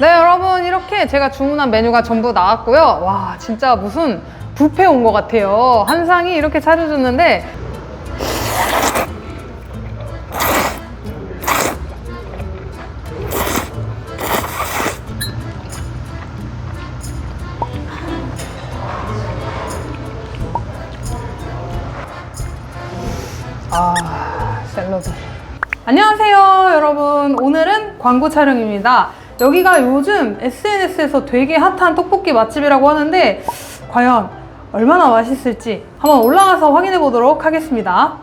네 여러분 이렇게 제가 주문한 메뉴가 전부 나왔고요. 와 진짜 무슨 뷔페 온 것 같아요. 한 상이 이렇게 차려줬는데. 아 샐러드. 안녕하세요 여러분. 오늘은 광고 촬영입니다 여기가 요즘 SNS에서 되게 핫한 떡볶이 맛집이라고 하는데 과연 얼마나 맛있을지 한번 올라가서 확인해 보도록 하겠습니다.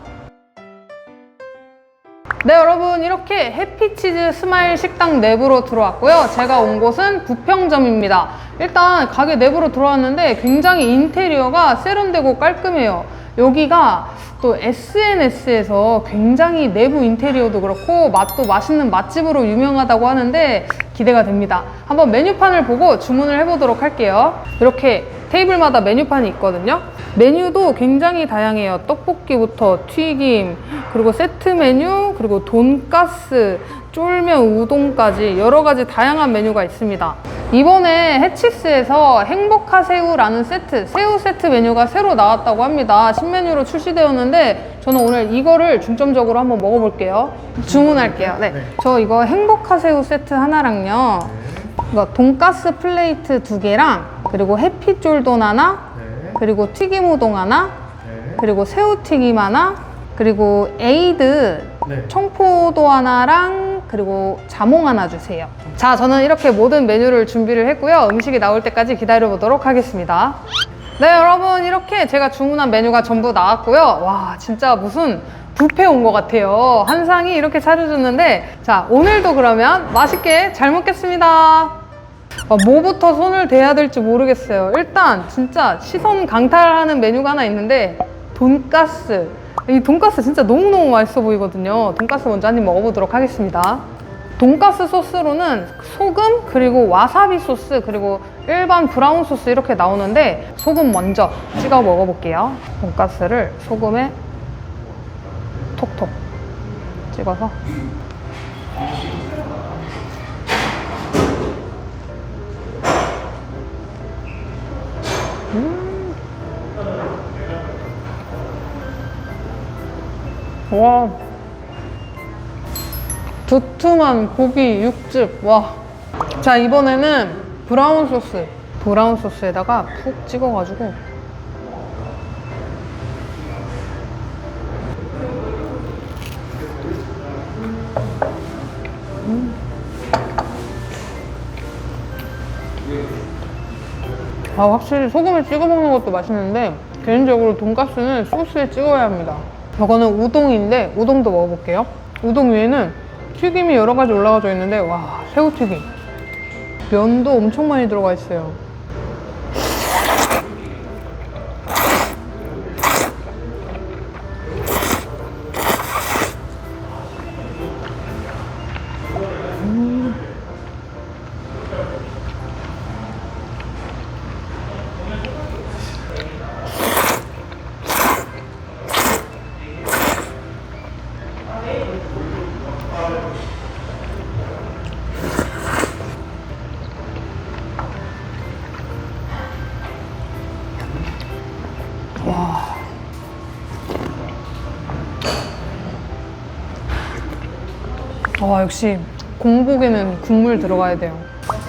네 여러분 이렇게 해피치즈 스마일 식당 내부로 들어왔고요. 제가 온 곳은 부평점입니다. 일단 가게 내부로 들어왔는데 굉장히 인테리어가 세련되고 깔끔해요 여기가 또 SNS에서 굉장히 내부 인테리어도 그렇고 맛도 맛있는 맛집으로 유명하다고 하는데 기대가 됩니다. 한번 메뉴판을 보고 주문을 해보도록 할게요. 이렇게 테이블마다 메뉴판이 있거든요. 메뉴도 굉장히 다양해요. 떡볶이부터 튀김 그리고 세트 메뉴 그리고 돈가스 쫄면 우동까지 여러 가지 다양한 메뉴가 있습니다 이번에 해치스에서 행복하 새우라는 세트 새우 세트 메뉴가 새로 나왔다고 합니다 신메뉴로 출시되었는데 저는 오늘 이거를 중점적으로 한번 먹어볼게요 주문할게요 네. 저 이거 행복하 새우 세트 하나랑요 이거 돈가스 플레이트 두 개랑 그리고 해피쫄돈 하나 네. 그리고 튀김 우동 하나 네. 그리고 새우 튀김 하나 그리고 에이드 네. 청포도 하나랑 그리고 자몽 하나 주세요. 자 저는 이렇게 모든 메뉴를 준비를 했고요. 음식이 나올 때까지 기다려 보도록 하겠습니다. 네 여러분 이렇게 제가 주문한 메뉴가 전부 나왔고요. 와 진짜 무슨 뷔페 온것 같아요. 한 상이 이렇게 차려줬는데 자 오늘도 그러면 맛있게 잘 먹겠습니다. 아, 뭐부터 손을 대야 될지 모르겠어요. 일단 진짜 시선 강탈하는 메뉴가 하나 있는데 돈가스. 이 돈가스 진짜 너무너무 맛있어 보이거든요. 돈가스 먼저 한 입 먹어보도록 하겠습니다. 돈가스 소스로는 소금 그리고 와사비 소스 그리고 일반 브라운 소스 이렇게 나오는데 소금 먼저 찍어 먹어볼게요. 돈가스를 소금에 톡톡 찍어서 와 두툼한 고기 육즙 와. 자 이번에는 브라운 소스 브라운 소스에다가 푹 찍어가지고 음. 아 확실히 소금에 찍어 먹는 것도 맛있는데 개인적으로 돈가스는 소스에 찍어야 합니다 저거는 우동인데 우동도 먹어볼게요. 우동 위에는 튀김이 여러 가지 올라가져 있는데 와 새우튀김. 면도 엄청 많이 들어가 있어요 와 역시 공복에는 국물 들어가야 돼요.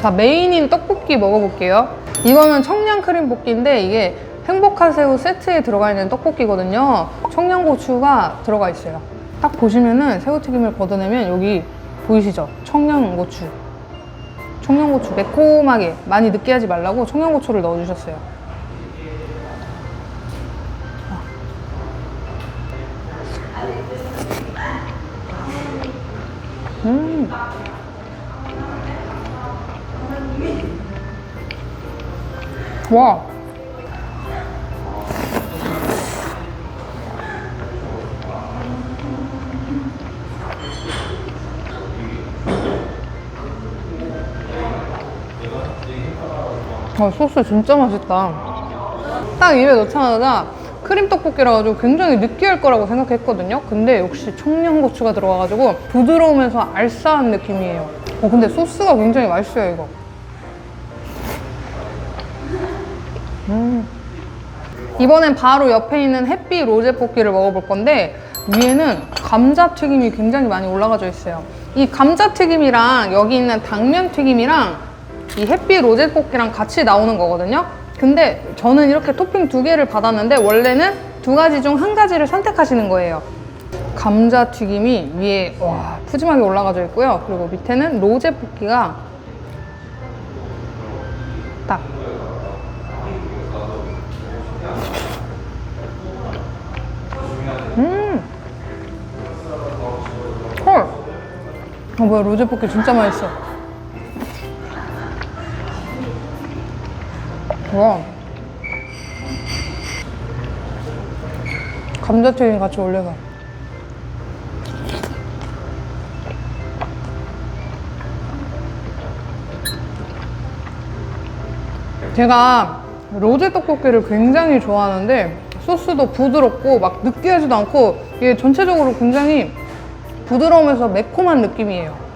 자 메인인 떡볶이 먹어볼게요. 이거는 청양 크림 볶기인데 이게 행복한 새우 세트에 들어가 있는 떡볶이거든요. 청양고추가 들어가 있어요. 딱 보시면은 새우튀김을 걷어내면 여기 보이시죠? 청양고추. 청양고추 매콤하게 많이 느끼하지 말라고 청양고추를 넣어주셨어요 와. 아, 소스 진짜 맛있다. 딱 입에 넣자마자 크림 떡볶이라 가지고 굉장히 느끼할 거라고 생각했거든요. 근데 역시 청양고추가 들어가가지고 부드러우면서 알싸한 느낌이에요. 어, 근데 소스가 굉장히 맛있어요, 이거. 음. 이번엔 바로 옆에 있는 햇빛 로제 볶기를 먹어볼 건데 위에는 감자튀김이 굉장히 많이 올라가져 있어요. 이 감자튀김이랑 여기 있는 당면튀김이랑 이 햇빛 로제 볶기랑 같이 나오는 거거든요. 근데 저는 이렇게 토핑 두 개를 받았는데 원래는 두 가지 중 한 가지를 선택하시는 거예요. 감자 튀김이 위에 와 푸짐하게 올라가져 있고요. 그리고 밑에는 로제 볶기가 딱 음. 헐. 어 뭐야 로제 볶기 진짜 맛있어. 와. 감자튀김 같이 올려서. 제가 로제 떡볶이를 굉장히 좋아하는데 소스도 부드럽고 막 느끼하지도 않고 이게 전체적으로 굉장히 부드러우면서 매콤한 느낌이에요.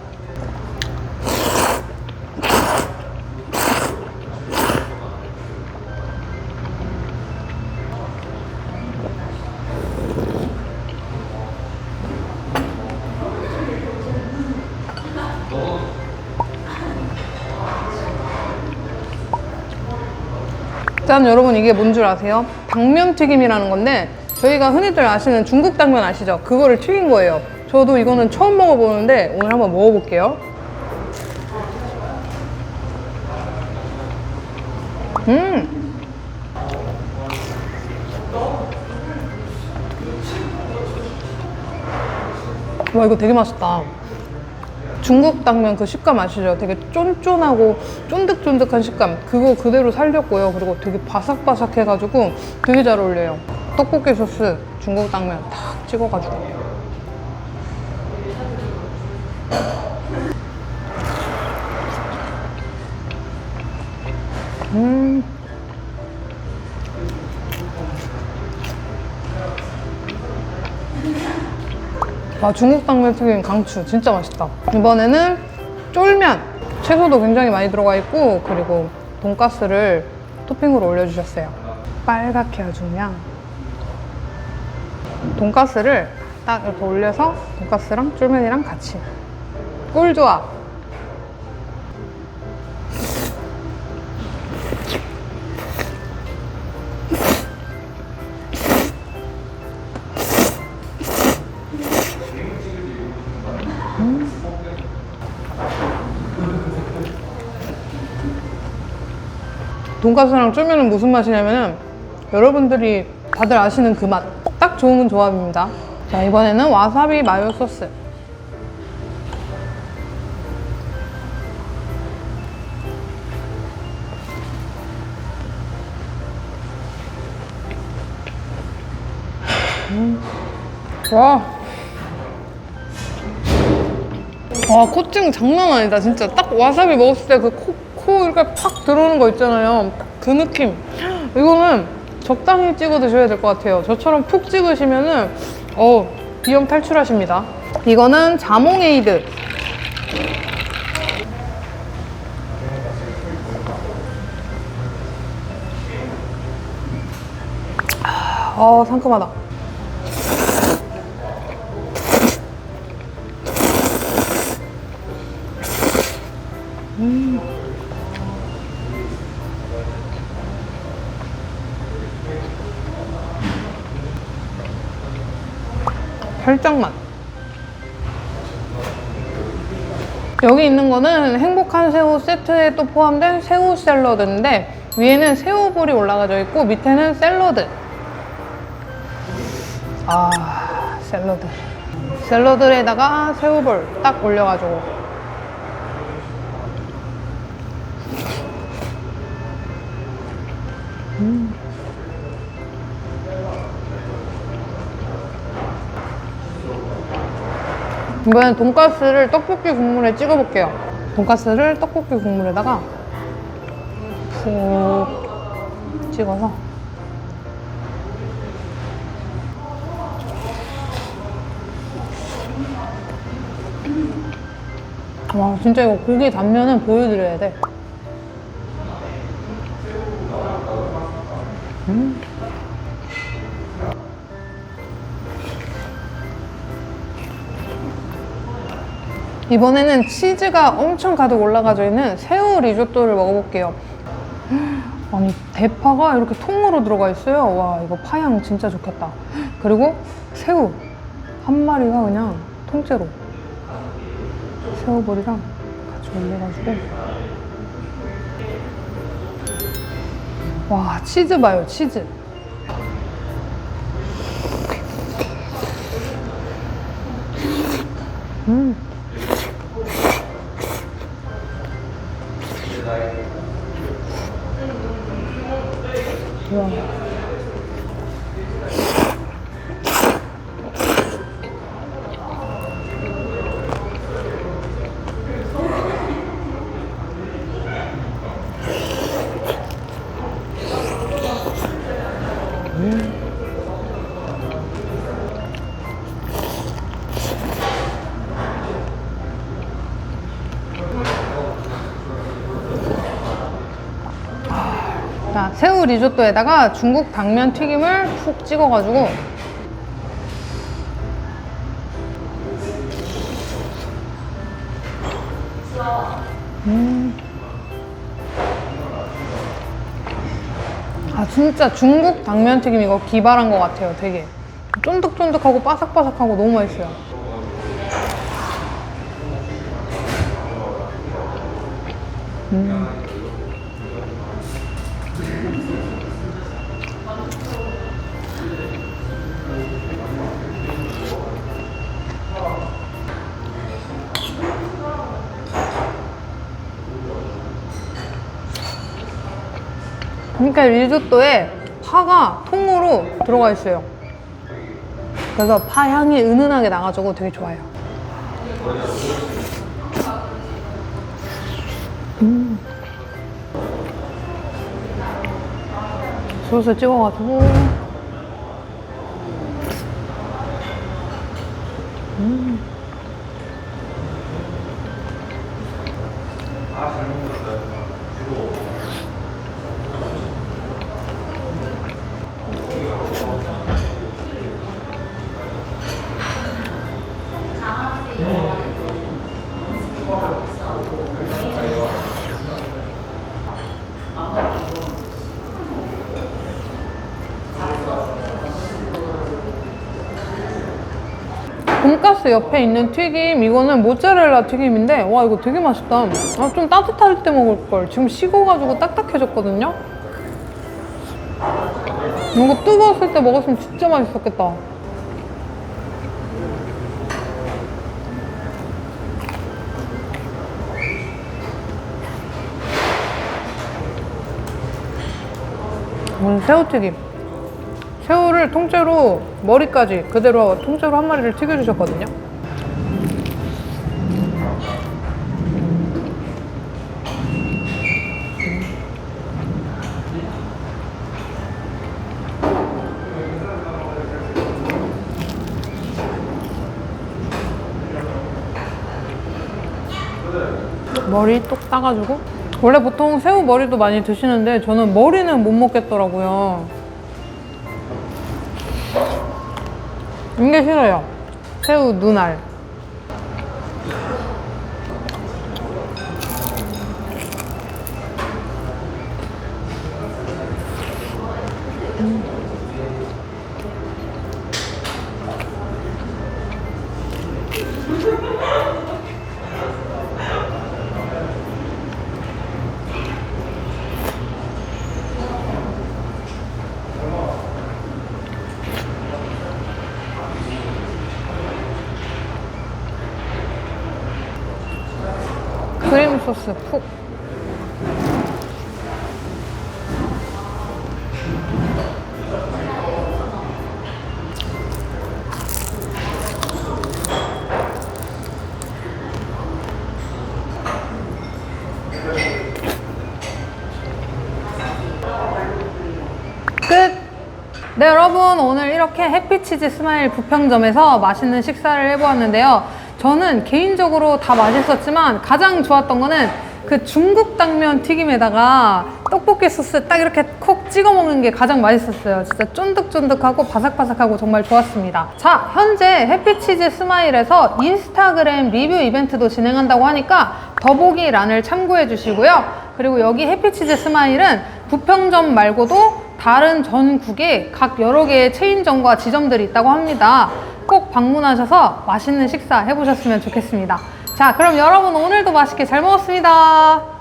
짠 여러분 이게 뭔 줄 아세요? 당면튀김이라는 건데 저희가 흔히들 아시는 중국 당면 아시죠? 그거를 튀긴 거예요. 저도 이거는 처음 먹어보는데 오늘 한번 먹어볼게요. 음. 와 이거 되게 맛있다. 중국 당면 그 식감 아시죠? 되게 쫀쫀하고 쫀득쫀득한 식감. 그거 그대로 살렸고요. 그리고 되게 바삭바삭해가지고 되게 잘 어울려요. 떡볶이 소스 중국 당면 탁 찍어가지고. 음 와 중국 당면 튀김 강추. 진짜 맛있다. 이번에는 쫄면. 채소도 굉장히 많이 들어가 있고 그리고 돈가스를 토핑으로 올려주셨어요. 빨갛게 아주 그냥 돈가스를 딱 이렇게 올려서 돈가스랑 쫄면이랑 같이. 꿀좋 아 돈가스랑 쫄면은 무슨 맛이냐면은 여러분들이 다들 아시는 그 맛. 딱 좋은 조합입니다. 자, 이번에는 와사비 마요 소스. 음. 와. 와, 코팅 장난 아니다. 진짜 딱 와사비 먹었을 때 그 코, 코 이렇게 팍 들어오는 거 있잖아요. 딱그 느낌. 이거는 적당히 찍어 드셔야 될 것 같아요. 저처럼 푹 찍으시면은, 어, 비염 탈출하십니다. 이거는 자몽에이드. 아, 상큼하다. 살짝만. 여기 있는 거는 행복한 새우 세트에 또 포함된 새우 샐러드인데 위에는 새우볼이 올라가져 있고 밑에는 샐러드. 아, 샐러드. 샐러드에다가 새우볼 딱 올려가지고. 이번엔 돈가스를 떡볶이 국물에 찍어 볼게요. 돈가스를 떡볶이 국물에다가 푹 찍어서 와 진짜 이거 고기 단면은 보여드려야 돼. 음. 이번에는 치즈가 엄청 가득 올라가져 있는 새우 리조또를 먹어볼게요. 아니 대파가 이렇게 통으로 들어가 있어요. 와 이거 파향 진짜 좋겠다. 그리고 새우 한 마리가 그냥 통째로 새우볼이랑 같이 올려가지고 와 치즈 봐요 치즈 음. 새우 리조또에다가 중국 당면 튀김을 푹 찍어가지고. 음. 아 진짜 중국 당면 튀김 이거 기발한 것 같아요 되게. 쫀득쫀득하고 바삭바삭하고 너무 맛있어요 그러니까 리조또에 파가 통으로 들어가 있어요. 그래서 파 향이 은은하게 나가지고 되게 좋아요. 음. 소스 찍어가지고 돈가스 옆에 있는 튀김 이거는 모짜렐라 튀김인데 와 이거 되게 맛있다. 아, 좀 따뜻할 때 먹을 걸. 지금 식어가지고 딱딱해졌거든요? 이거 뜨거웠을 때 먹었으면 진짜 맛있었겠다. 이건 새우튀김 새우를 통째로 머리까지 그대로 통째로 한 마리를 튀겨주셨거든요. 머리 똑 따가지고 원래 보통 새우 머리도 많이 드시는데 저는 머리는 못 먹겠더라고요. 이게 싫어요. 새우 눈알. 크림 소스 푹. 끝! 네, 여러분. 오늘 이렇게 해피치즈 스마일 부평점에서 맛있는 식사를 해보았는데요. 저는 개인적으로 다 맛있었지만 가장 좋았던 거는 그 중국 당면 튀김에다가 떡볶이 소스 딱 이렇게 콕 찍어 먹는 게 가장 맛있었어요. 진짜 쫀득쫀득하고 바삭바삭하고 정말 좋았습니다. 자, 현재 해피치즈 스마일에서 인스타그램 리뷰 이벤트도 진행한다고 하니까 더보기란을 참고해 주시고요. 그리고 여기 해피치즈 스마일은 부평점 말고도 다른 전국에 각 여러 개의 체인점과 지점들이 있다고 합니다. 꼭 방문하셔서 맛있는 식사 해보셨으면 좋겠습니다. 자, 그럼 여러분 오늘도 맛있게 잘 먹었습니다.